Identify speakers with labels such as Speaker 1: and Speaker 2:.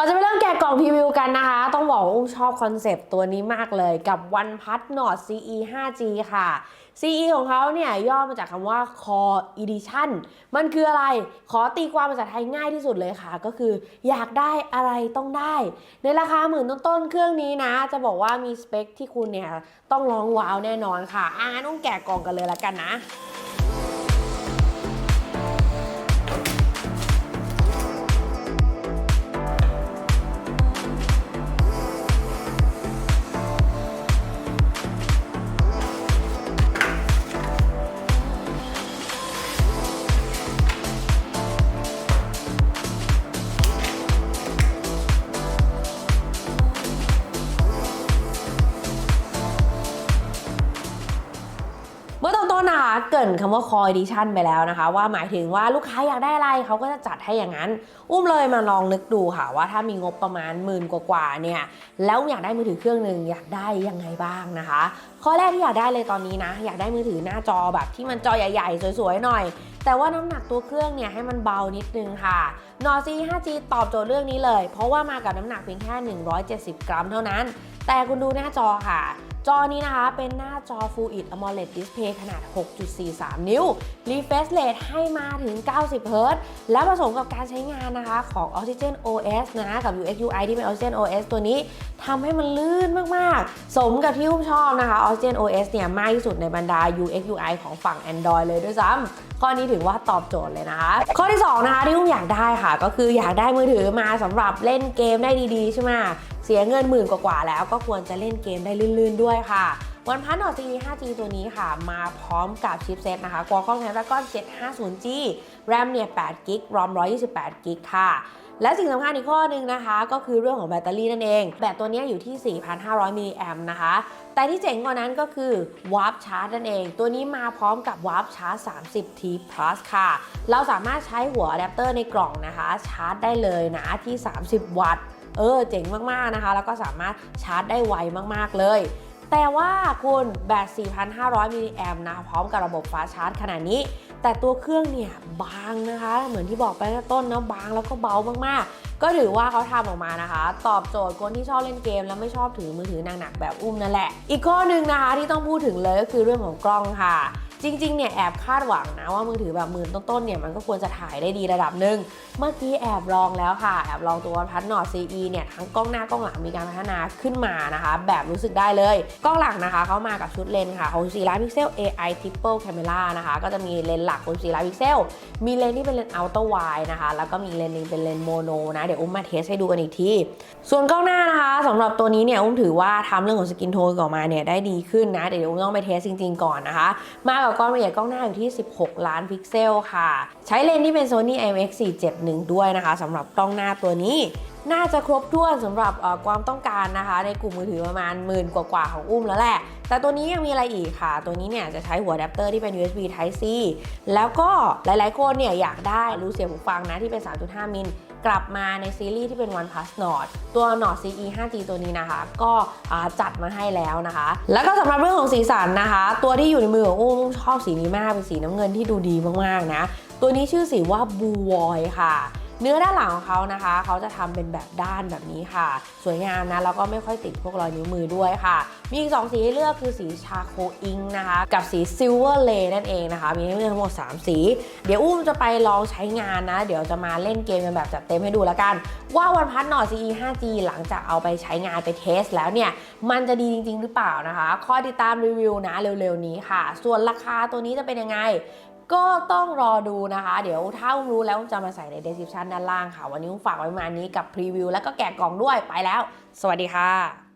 Speaker 1: ก่อนจะไปเริ่มแกะกล่องพรีวิวกันนะคะ ต้องบอกว่าอุ้มชอบคอนเซปต์ตัวนี้มากเลยกับ One Plus Nord CE 5G ค่ะ CE ของเขาเนี่ยย่อมาจากคำว่า Core Edition มันคืออะไร ขอตีความภาษาไทยง่ายที่สุดเลยค่ะ ก็คืออยากได้อะไรต้องได้ ในราคาหมื่นต้นๆเครื่องนี้นะ จะบอกว่ามีสเปคที่คุณเนี่ยต้องร้องว้าวแน่นอนค่ะอ่างั้นอุ้มแกะกล่องกันเลยละกันนะ ต้นนะคะเกินคำว่า Core Edition ไปแล้วนะคะ ว่าหมายถึงว่าลูกค้าอยากได้อะไรเขาก็จะจัดให้อย่างนั้น อุ้มเลยมาลองนึกดูค่ะว่าถ้ามีงบประมาณหมื่นกว่าๆเนี่ยแล้วอยากได้มือถือเครื่องหนึ่งอยากได้ยังไงบ้างนะคะ ข้อแรกที่อยากได้เลยตอนนี้นะ อยากได้มือถือหน้าจอแบบที่มันจอใหญ่ๆ สวยๆหน่อย แต่ว่าน้ำหนักตัวเครื่องเนี่ยให้มันเบานิดนึงค่ะ Nord C 5G ตอบโจทย์เรื่องนี้เลย เพราะว่ามากับน้ำหนักเพียงแค่ 170 กรัมเท่านั้น แต่คุณดูหน้าจอค่ะ จอนี้นะคะเป็นหน้าจอ Full HD AMOLED Display ขนาด 6.43 นิ้ว Refresh Rate ให้มาถึง 90 Hz และผสมกับการใช้งานนะคะของ Oxygen OS นะกับ UX UI ที่เป็น Oxygen OS ตัวนี้ทำให้มันลื่นมาก ๆ สมกับที่อุ้ชอบนะคะ Oxygen OS เนี่ยมากที่สุดในบรรดา UX UI ของฝั่ง Android เลยด้วยซ้ำข้อนี้ถือว่าตอบโจทย์เลยนะคะ ข้อที่ 2 นะคะที่อุ้มอยากได้ค่ะ ก็คืออยากได้มือถือมาสำหรับเล่นเกมได้ดี ๆ ใช่ไหม เสียเงินหมื่นกว่าๆแล้วก็ควรจะเล่นเกมได้ลื่นๆด้วยค่ะวันพัน Nord CE 5G ตัวนี้ค่ะ มาพร้อมกับชิปเซตนะคะ Qualcomm Snapdragon 750G RAM เนี่ย 8GB ROM 128GB ค่ะ และสิ่งสำคัญอีกข้อหนึ่งนะคะ ก็คือเรื่องของแบตเตอรี่นั่นเอง แบตตัวนี้อยู่ที่ 4,500มิลลิแอมนะคะ แต่ที่เจ๋งกว่านั้นก็คือ Warp Charge นั่นเอง ตัวนี้มาพร้อมกับ Warp Charge 30T Plus ค่ะ เราสามารถใช้หัวอะแดปเตอร์ในกล่องนะคะ ชาร์จได้เลยนะที่ 30 วัตต์ เออเจ๋งมากๆนะคะ แล้วก็สามารถชาร์จได้ไวมากๆเลย แต่ว่าคุณแบต 4,500 มิลลิแอมนะ พร้อมกับระบบฟ้าชาร์จขนาดนี้ แต่ตัวเครื่องเนี่ยบางนะคะ เหมือนที่บอกไปตั้งต้นนะบางแล้วก็เบามากๆ ก็ถือว่าเขาทำออกมานะคะ ตอบโจทย์คนที่ชอบเล่นเกม แล้วไม่ชอบถือมือถือหนักๆแบบอุ้มนั่นแหละ อีกข้อหนึ่งนะคะที่ต้องพูดถึงเลยก็คือเรื่องของกล้องค่ะ จริงๆ เนี่ยแอบคาดหวังนะว่ามือถือแบบหมื่นต้นๆ เนี่ยมันก็ควรจะถ่ายได้ดีระดับหนึ่ง เมื่อกี้แอบลองแล้วค่ะ แอบลองตัวพัดนอ CE เนี่ยทั้งกล้องหน้ากล้องหลังมีการพัฒนาขึ้นมานะคะ แบบรู้สึกได้เลย กล้องหลังนะคะเขามากับชุดเลนส์ค่ะ64ล้านพิกเซล AI Triple Camera นะคะ ก็จะมีเลนส์หลัก64ล้านพิกเซล มีเลนส์ที่เป็นเลนส์ Ultra Wide นะคะ แล้วก็มีเลนส์หนึงเป็นเลนส์โมโนนะ เดี๋ยวอุ้มมาเทสให้ดูกันอีกที ส่วนกล้องหน้านะคะสำหรับตัวนี้เนี่ยอุ้มถือว่าทำเรื่องของสกินโทนออกมาเนี่ยได้ดีขึ้นนะเดี๋ยวอุ้มต้องไปเทสจริง ๆ ก่อนนะคะ มากับกล้องละเอียดกล้องหน้าอยู่ที่ 16 ล้านพิกเซลค่ะ ใช้เลนส์ที่เป็น Sony IMX 471 ด้วยนะคะสำหรับกล้องหน้าตัวนี้ น่าจะครบถ้วนสำหรับความต้องการนะคะ ในกลุ่มมือถือประมาณหมื่นกว่าๆของอุ้มแล้วแหละ แต่ตัวนี้ยังมีอะไรอีกค่ะ ตัวนี้เนี่ยจะใช้หัวอะแดปเตอร์ที่เป็น USB Type C แล้วก็หลายๆคนเนี่ยอยากได้รู้เสียงหูฟังนะที่เป็น 3.5 มิลกลับมาในซีรีส์ที่เป็น One Plus Nord ตัว Nord CE 5G ตัวนี้นะคะ ก็จัดมาให้แล้วนะคะ แล้วก็สำหรับเรื่องของสีสันนะคะ ตัวที่อยู่ในมือของอุ้มชอบสีนี้มากเป็นสีน้ำเงินที่ดูดีมากๆนะ ตัวนี้ชื่อสีว่า Blue Void ค่ะ เนื้อด้านหลังของเขานะคะ เขาจะทำเป็นแบบด้านแบบนี้ค่ะ สวยงามนะแล้วก็ไม่ค่อยติดพวกรอยนิ้วมือด้วยค่ะ มีอีก 2 สีให้เลือกคือสีชาโคอิงนะคะ กับสีซิลเวอร์เลนั่นเองนะคะ มีให้เลือกทั้งหมด 3 สี เดี๋ยวอุ้มจะไปลองใช้งานนะ เดี๋ยวจะมาเล่นเกมกันแบบจัดเต็มให้ดูแล้วกัน ว่าวันพัดหนอ CE 5G หลังจากเอาไปใช้งานไปเทสแล้วเนี่ยมันจะดีจริง ๆ หรือเปล่านะคะคอยติดตามรีวิวนะเร็วๆนี้ค่ะ ส่วนราคาตัวนี้จะเป็นยังไง ก็ต้องรอดูนะคะ เดี๋ยวถ้าอุ้มรู้แล้วอุ้มจะมาใส่ใน description ด้านล่างค่ะ วันนี้อุ้มฝากไว้ประมาณนี้กับพรีวิวแล้วก็แกะกล่องด้วยไปแล้ว สวัสดีค่ะ